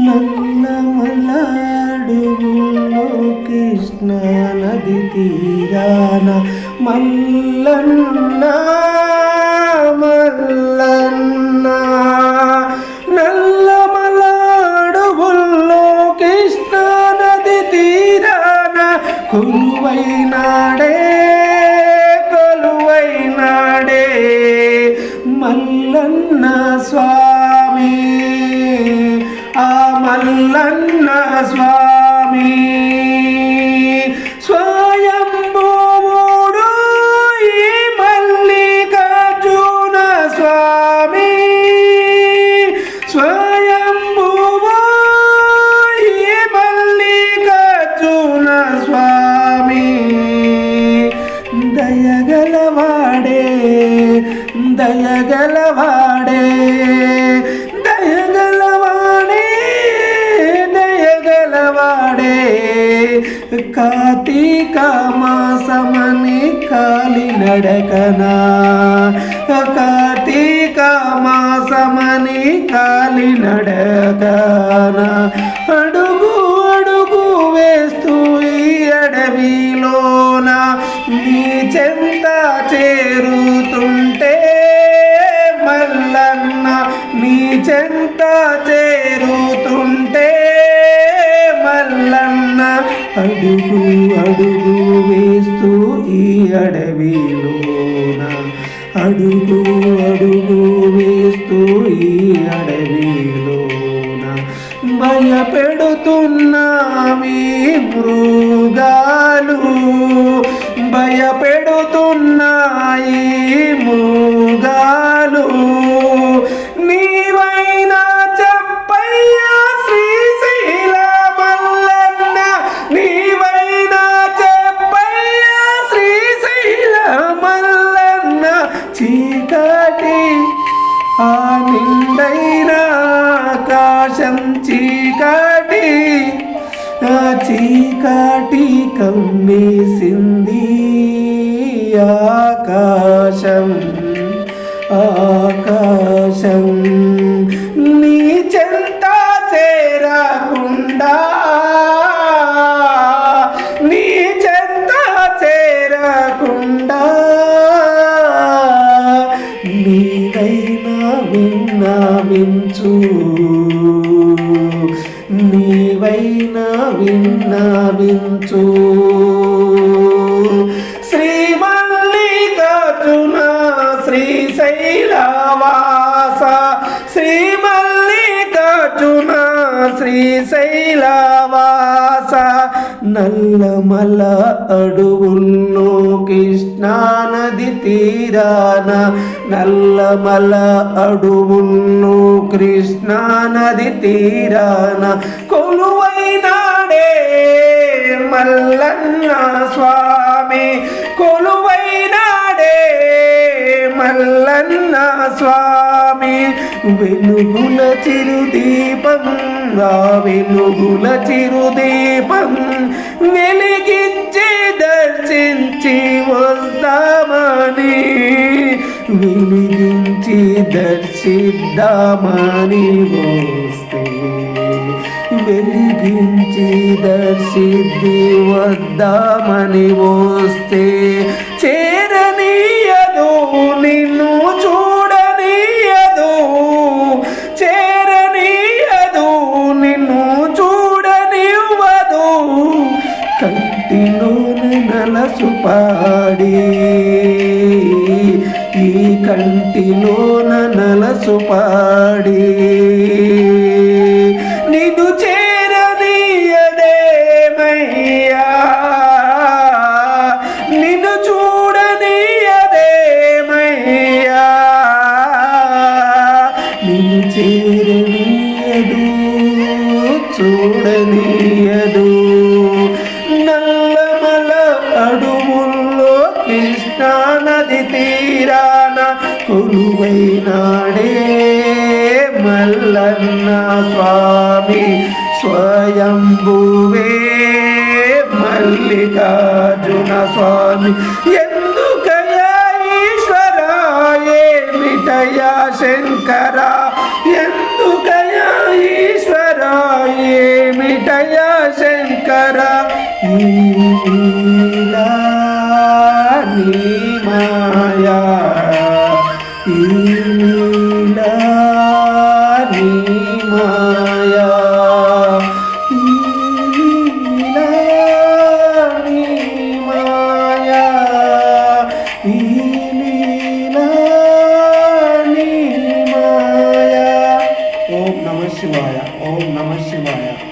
నల్లమలాడుగుల్లో కృష్ణ నది తీరాన మల్లన్న మల్లన్న. నల్లమలాడుగుల్లో కృష్ణ నది తీరాన కొలువైనాడే కొలువైనాడే. మల్లన్న స్వామి. మల్లన్న స్వామి. స్వయంభూవుడు ఈ మల్లికార్జున స్వామి. స్వయంభూవు ఈ మల్లికార్జున స్వామి. దయగలవాడే దయగలవాడే. కార్తీక మాసమని కాలి నడకనా? కార్తీక మాసమని కాలి నడకనా? అడుగు అడుగు వేస్తూ ఈ అడవిలోన నీ చెంత చేరుతుంటే మల్లన్న నీ చెంత చే అడుగు అడుగు వేస్తూ ఈ అడవిలోన. అడుగు అడుగు వేస్తూ ఈ అడవిలోన. భయపెడుతున్నామి మృగాలు భయపెడుతున్నాయి మృ ఆ నిండైన ఆకాశం చీకటి ఆ చీకటి కమ్మేసింది ఆకాశం. ఆ భావించు శ్రీమల్లికార్జున శ్రీశైలవాస శ్రీమల్లికార్జున శ్రీశైలవాస నల్లమల అడుగుల్లో కృష్ణానది తీరాన. నల్లమల అడుగుల్లో కృష్ణానది తీరాన. కొలువైనాడే మల్లన్న స్వామి కొలువైనాడే మల్లన్న స్వామి. వెలుగుల చిరుదీపం ఆ వెలుగుల చిరుదీపం వెలిగించి దర్శించి వస్తామని వెలిగించి దర్శిద్దామని వస్తే వెలిగించి దర్శిద్ది వద్దామని వస్తే చేరనీయదు నిన్ను చూడనీయదు. చేరనీయదు నిన్ను చూడనివ్వదు. కంటిలోని నలసు పాడి ఈ కంటిలోన నలసు కొలువైనాడే మల్లన్న స్వామి స్వయంభువే మల్లికార్జున స్వామి. ఎందుకయా ఈశ్వరా ఏమిటయా శంకరా? ఎందుకయా ఈశ్వరా ఏమిటయా శంకరా? శివాయ. ఓం నమ శివాయ.